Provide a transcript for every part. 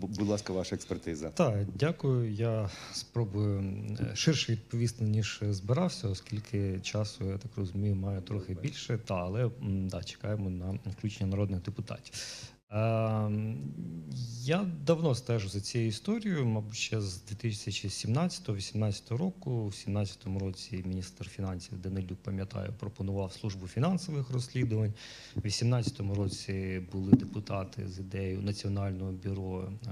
Бу- Будь ласка, ваша експертиза. Так, дякую. Я спробую ширше відповісти, ніж збирався, оскільки часу, я так розумію, маю трохи більше. Та, але да, чекаємо на включення народних депутатів. Я давно стежу за цією історією, мабуть, ще з 2017-2018 року. У 2017 році міністр фінансів Данилюк, пам'ятаю, пропонував службу фінансових розслідувань. У 2018 році були депутати з ідеєю Національного бюро е,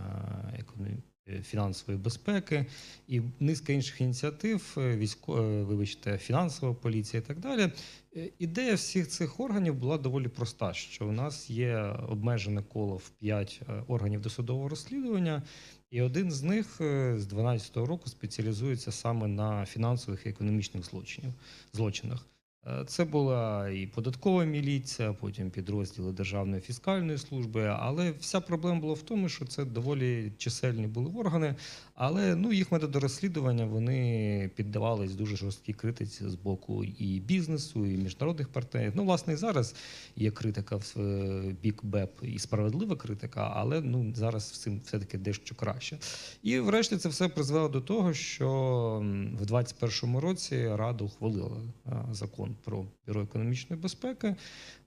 економі- е, фінансової безпеки і низка інших ініціатив, е, військо, е, вибачте, фінансова поліція і так далі. Е, Ідея всіх цих органів була доволі проста: що у нас є обмежене коло в 5 органів досудового розслідування, і один з них е, з 2012 року спеціалізується саме на фінансових і економічних злочинів, злочинах. Е, Це була і податкова міліція, потім підрозділи Державної фіскальної служби. Але вся проблема була в тому, що це доволі чисельні були органи, але ну їх методи розслідування вони піддавались дуже жорсткій критиці з боку і бізнесу, і міжнародних партнерів. Ну, власне, і зараз є критика в е, бік БЕП і справедлива критика, але ну зараз цим все таки дещо краще. І врешті це все призвело до того, що в 2021 році Рада ухвалила е, про бюро економічної безпеки.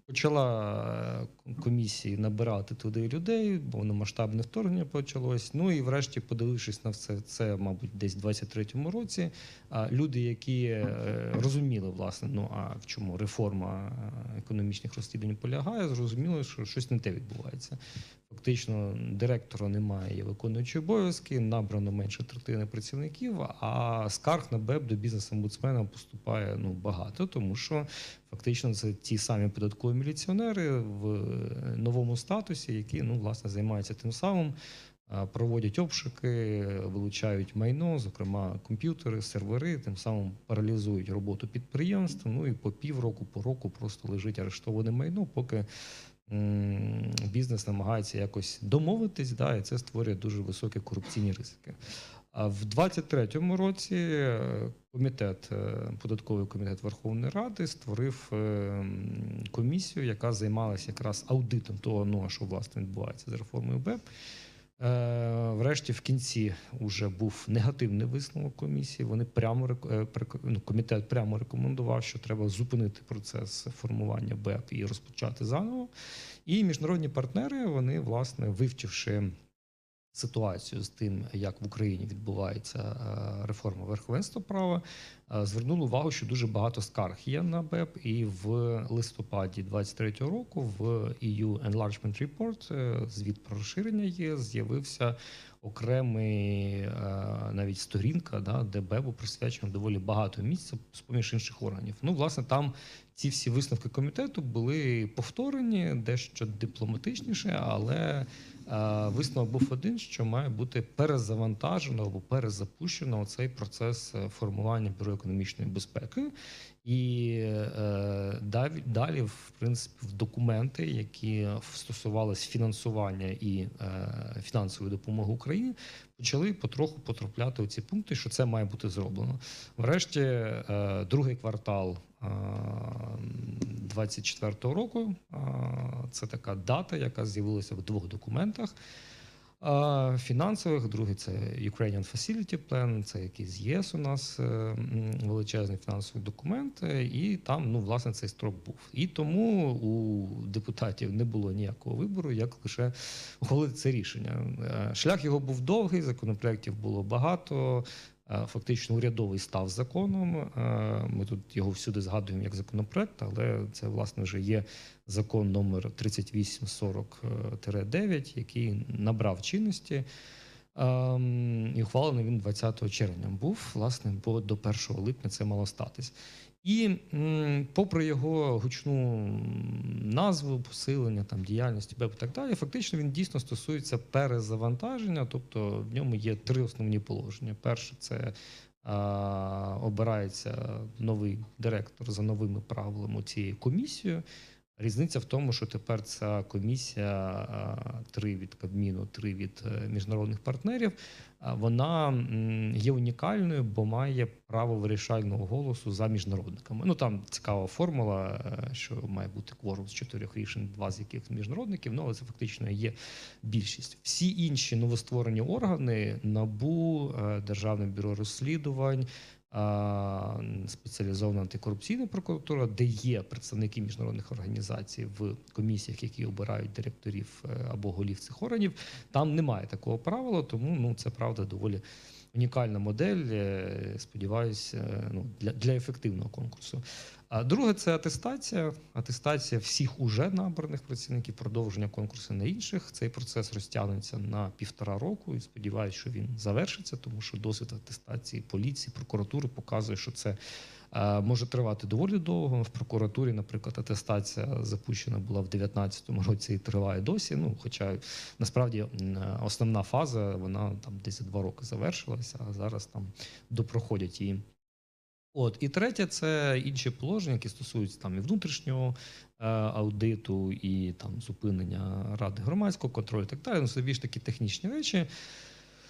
Почала е, комісії набирати туди людей, бо повномасштабне вторгнення почалось. Ну і врешті, подивившись на все це, мабуть, десь в 23-му році. а люди, які е, розуміли, власне, ну а в чому реформа е, економічних розслідувань полягає, зрозуміли, що щось не те відбувається. Фактично, директора немає, є виконуючі обов'язки, набрано менше третини працівників, а скарг на БЕП до бізнес-омбудсмена поступає ну багато, тому що фактично це ті самі податкові міліціонери в е, новому статусі, які ну власне займаються тим самим. Проводять обшуки, вилучають майно, зокрема комп'ютери, сервери, тим самим паралізують роботу підприємств. Ну і по півроку, по року просто лежить арештоване майно, поки бізнес намагається якось домовитись, да, і це створює дуже високі корупційні ризики. А в 23-му році е, комітет, е, податковий комітет Верховної Ради створив е, комісію, яка займалася якраз аудитом того, ну, що власне відбувається з реформою БЕП. Е, Врешті в кінці вже був негативний висновок комісії. Вони прямо е, ну, комітет прямо рекомендував, що треба зупинити процес формування БЕП і розпочати заново. І міжнародні партнери, вони, власне, вивчивши ситуацію з тим, як в Україні відбувається е, реформа верховенства права, е, звернули увагу, що дуже багато скарг є на БЕП, і в листопаді 23-го року в EU Enlargement Report, е, звіт про розширення ЄС, з'явився окремий навіть сторінка, да, де БЕПу присвячено доволі багато місця з поміж інших органів. Ну, власне, там ці всі висновки комітету були повторені дещо дипломатичніше, але висновок був один, що має бути перезавантажено або перезапущено цей процес е, формування бюро економічної безпеки. І е, далі, в принципі, в документи, які стосувалися фінансування і е, фінансової допомоги Україні, почали потроху потрапляти у ці пункти, що це має бути зроблено. Врешті, е, другий квартал е, 24-го року. е, Це така дата, яка з'явилася в двох документах. Фінансових, другий це Ukrainian Facility Plan, це якийсь ЄС у нас е, величезний фінансовий документ, е, і там, ну, власне, цей строк був. І тому у депутатів не було ніякого вибору, як лише ухвалити це рішення. Е, Шлях його був довгий, законопроєктів було багато. Е, Фактично урядовий став законом. Е, Ми тут його всюди згадуємо як законопроект, але це власне вже є закон номер 3840-9, який набрав чинності. Ем, І ухвалений він 20 червня був, власне, бо до 1 липня це мало статись. І попри його гучну назву, посилення там діяльності БЕП і так далі, фактично він дійсно стосується перезавантаження, тобто в ньому є три основні положення. Перше, це а, обирається новий директор за новими правилами цієї комісією. Різниця в тому, що тепер ця комісія три від Кабміну, три від е, міжнародних партнерів. Вона є унікальною, бо має право вирішального голосу за міжнародниками. Ну там цікава формула, е, що має бути кворум з чотирьох рішень, два з яких міжнародників. Ну але це фактично є більшість. Всі інші новостворені органи НАБУ, е, Державне бюро розслідувань. Спеціалізована антикорупційна прокуратура, де є представники міжнародних організацій в комісіях, які обирають директорів е, або голів цих органів. Там немає такого правила, тому ну це правда доволі унікальна модель. сподіваюся, Сподіваюсь, е, ну для, для ефективного конкурсу. А друге це атестація. Атестація всіх уже набраних працівників, продовження конкурсу на інших. Цей процес розтягнеться на півтора року. І сподіваюся, що він завершиться, тому що досвід атестації поліції, прокуратури показує, що це е, може тривати доволі довго. В прокуратурі, наприклад, атестація запущена була в 2019 році і триває досі. Ну, хоча насправді основна фаза вона там десь два роки завершилася, а зараз там допроходять її. От і третє, це інші положення, які стосуються там і внутрішнього е, аудиту, і там зупинення ради громадського контролю, і так далі. Ну, це більш такі технічні речі.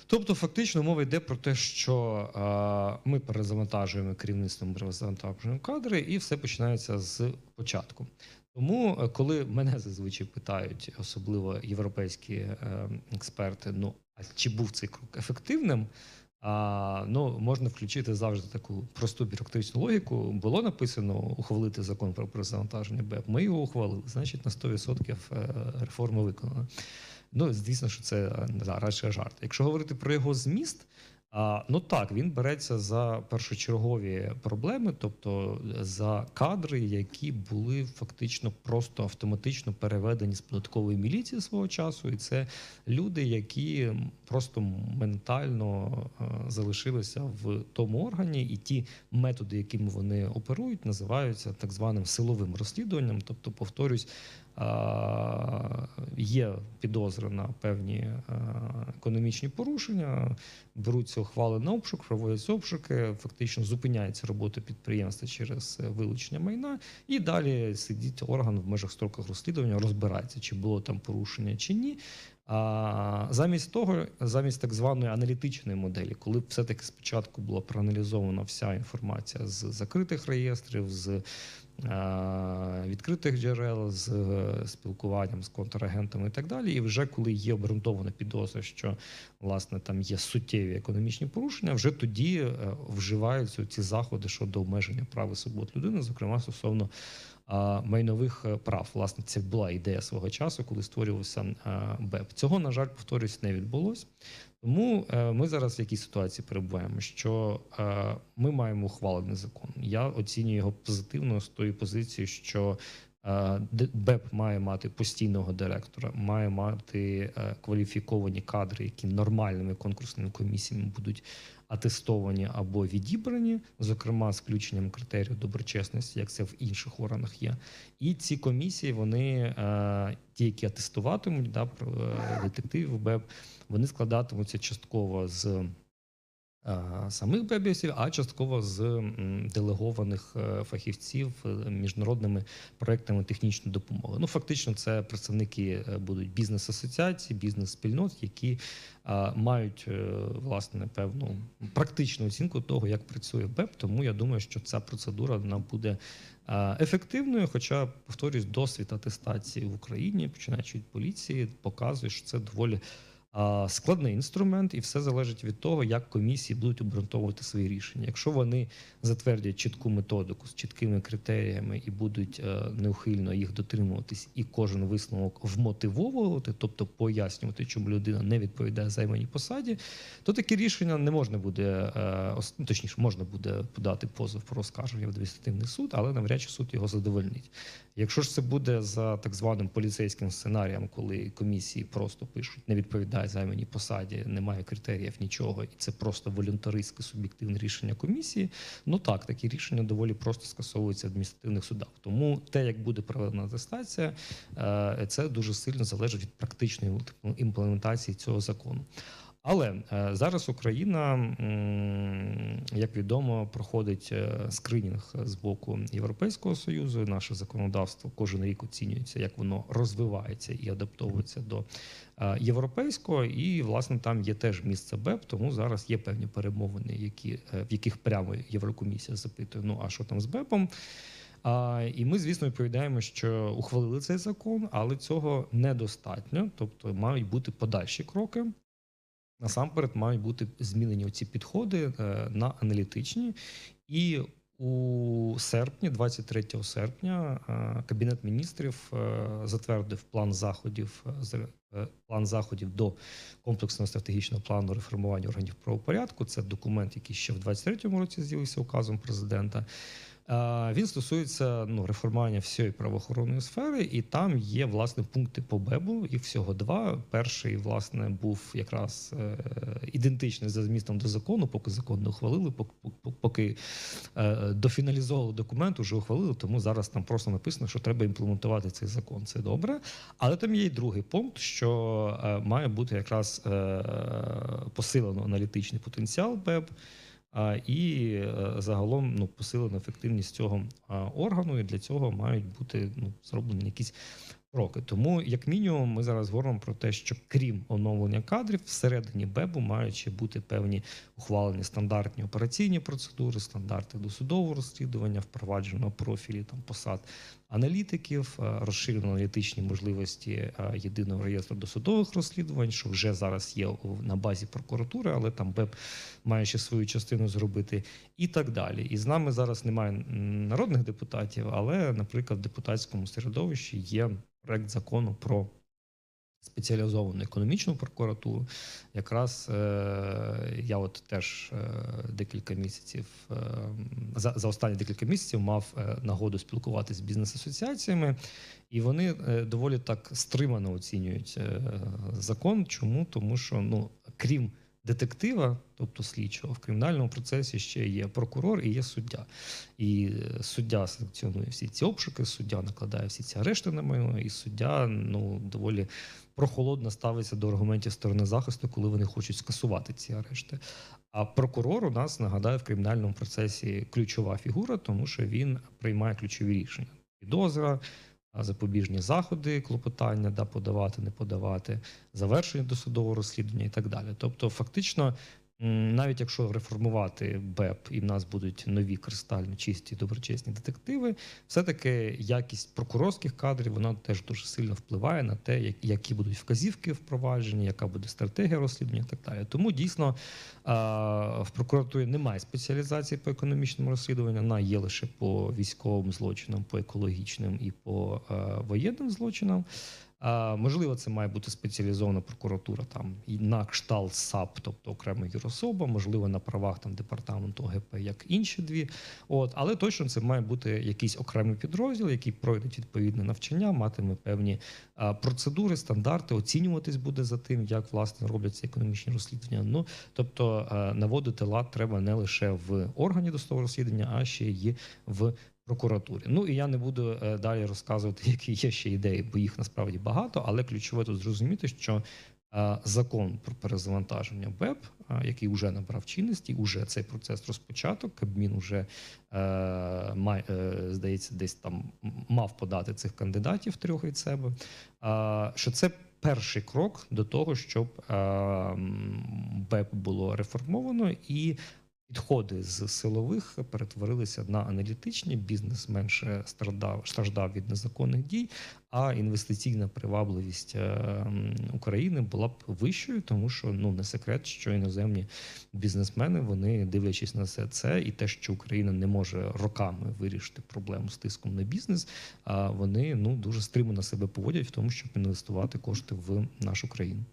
Тобто, фактично, мова йде про те, що е, ми перезавантажуємо керівництвом перезавантажуємо кадри, і все починається з початку. Тому, е, коли мене зазвичай питають, особливо європейські е, експерти, ну а чи був цей крок ефективним? А, ну, можна включити завжди таку просту бюрократичну логіку. Було написано ухвалити закон про перезавантаження БЕП. Ми його ухвалили, значить на 100% е, реформа виконана. Ну, звісно, що це е, радше жарт. Якщо говорити про його зміст, а, ну так, він береться за першочергові проблеми, тобто за кадри, які були фактично просто автоматично переведені з податкової міліції свого часу, і це люди, які просто ментально е, залишилися в тому органі, і ті методи, якими вони оперують, називаються так званим силовим розслідуванням. Тобто, повторюсь, є підозри на певні е, економічні порушення, беруться ухвали на обшук, проводяться обшуки, фактично зупиняється робота підприємства через е, вилучення майна, і далі сидить орган в межах строках розслідування, розбирається, чи було там порушення чи ні. А замість того, замість так званої аналітичної моделі, коли все-таки спочатку була проаналізована вся інформація з закритих реєстрів, з відкритих джерел, з е, спілкуванням з контрагентами і так далі. І вже коли є обґрунтована підозра, що власне там є суттєві економічні порушення, вже тоді е, вживаються ці заходи щодо обмеження прав і свобод людини, зокрема стосовно майнових е, прав. Власне, це була ідея свого часу, коли створювався е, БЕП. Цього, на жаль, повторюсь, не відбулось. Тому е, ми зараз в якій ситуації перебуваємо, що ми маємо ухвалений закон. Я оцінюю його позитивно з тої позиції, що БЕП має мати постійного директора, має мати е, кваліфіковані кадри, які нормальними конкурсними комісіями будуть атестовані або відібрані, зокрема з включенням критерію доброчесності, як це в інших органах є. І ці комісії, вони е, ті, які атестуватимуть да, про, е, детективів БЕП, вони складатимуться частково з е, самих бебісів, а частково з делегованих е, фахівців е, міжнародними проектами технічної допомоги. Ну, фактично, це представники е, будуть бізнес-асоціацій, бізнес-спільнот, які е, мають е, власне певну практичну оцінку того, як працює БЕП. Тому я думаю, що ця процедура вона буде е, ефективною. Хоча, повторюсь, досвід атестації в Україні, починаючи від поліції, показує, що це доволі складний інструмент, і все залежить від того, як комісії будуть обґрунтовувати свої рішення. Якщо вони затвердять чітку методику з чіткими критеріями і будуть е, неухильно їх дотримуватись, і кожен висновок вмотивовувати, тобто пояснювати, чому людина не відповідає займаній посаді, то такі рішення не можна буде е, точніше, можна буде подати позов про оскарження в адміністративний суд, але навряд чи суд його задовольнить. Якщо ж це буде за так званим поліцейським сценарієм, коли комісії просто пишуть, не відповідає займаній посаді, немає критеріїв нічого, і це просто волюнтаристське суб'єктивне рішення комісії. Ну так, такі рішення доволі просто скасовуються в адміністративних судах. Тому те, як буде проведена атестація, е, це дуже сильно залежить від практичної типу, імплементації цього закону. Але е, зараз Україна, як відомо, проходить е, скринінг з боку Європейського союзу. Наше законодавство кожен рік оцінюється, як воно розвивається і адаптовується до е, європейського. І власне там є теж місце БЕП. Тому зараз є певні перемовини, які в яких прямо Єврокомісія запитує: ну а що там з БЕПом? А, і ми, звісно, відповідаємо, що ухвалили цей закон, але цього недостатньо, тобто мають бути подальші кроки. Насамперед мають бути змінені ці підходи е, на аналітичні. І у серпні, 23 серпня, е, Кабінет міністрів е, затвердив план заходів план заходів до комплексного стратегічного плану реформування органів правопорядку. Це документ, який ще в 23-му році з'явився указом президента. Він стосується ну, реформування всієї правоохоронної сфери, і там є власне пункти по БЕБу. Їх всього два. Перший, власне, був якраз е, ідентичний за змістом до закону, поки закон не ухвалили, пок- пок- поки е, дофіналізовували документ, уже ухвалили. Тому зараз там просто написано, що треба імплементувати цей закон. Це добре. Але там є й другий пункт, що е, має бути якраз посилено аналітичний потенціал БЕБ. І е, загалом ну, посилена ефективність цього органу, і для цього мають бути ну, зроблені якісь кроки. Тому, як мінімум, ми зараз говоримо про те, що крім оновлення кадрів, всередині БЕБу мають ще бути певні ухвалені стандартні операційні процедури, стандарти досудового розслідування, впровадження профілі там посад аналітиків, е, розширено аналітичні можливості е, єдиного реєстру досудових розслідувань, що вже зараз є на базі прокуратури, але там БЕП має ще свою частину зробити, і так далі. І з нами зараз немає народних депутатів, але, наприклад, в депутатському середовищі є проект закону про спеціалізовану економічну прокуратуру. Якраз е, я от теж е, декілька місяців е, за, за останні декілька місяців мав е, нагоду спілкуватися з бізнес-асоціаціями, і вони е, доволі так стримано оцінюють закон. Чому? Тому що ну крім детектива, тобто слідчого, в кримінальному процесі ще є прокурор і є суддя. І суддя санкціонує всі ці обшуки, суддя накладає всі ці арешти на майно, і суддя ну доволі прохолодно ставиться до аргументів сторони захисту, коли вони хочуть скасувати ці арешти. А прокурор у нас нагадаю в кримінальному процесі ключова фігура, тому що він приймає ключові рішення. Підозра, запобіжні заходи, клопотання, да, подавати, не подавати, завершення досудового розслідування і так далі. Тобто, фактично, навіть якщо реформувати БЕП і в нас будуть нові кристально чисті, доброчесні детективи, все-таки якість прокурорських кадрів вона теж дуже сильно впливає на те, які будуть вказівки впроваджені, яка буде стратегія розслідування і так далі. Тому дійсно в прокуратурі немає спеціалізації по економічному розслідуванню, вона є лише по військовим злочинам, по екологічним і по е, воєнним злочинам. А, можливо, це має бути спеціалізована прокуратура там і на кшталт САП, тобто окрема юрособа, можливо, на правах там департаменту ОГП, як інші дві. От, але точно це має бути якийсь окремий підрозділ, який пройде відповідне навчання, матиме певні а, процедури, стандарти, оцінюватись буде за тим, як власне робляться економічні розслідування. Ну тобто е, наводити лад треба не лише в органі досудового розслідування, а ще й в прокуратурі. Ну і я не буду е, далі розказувати, які є ще ідеї, бо їх насправді багато. Але ключове тут зрозуміти, що е, закон про перезавантаження БЕП, який вже набрав чинності, уже цей процес розпочаток. Кабмін уже е, здається, десь там мав подати цих кандидатів трьох від себе. Що це перший крок до того, щоб БЕП було реформовано і підходи з силових перетворилися на аналітичні. Бізнес менше страждав, страждав від незаконних дій, а інвестиційна привабливість е, України була б вищою, тому що ну не секрет, що іноземні бізнесмени вони дивлячись на все це, і те, що Україна не може роками вирішити проблему з тиском на бізнес, а вони ну дуже стримано себе поводять в тому, щоб інвестувати кошти в нашу країну.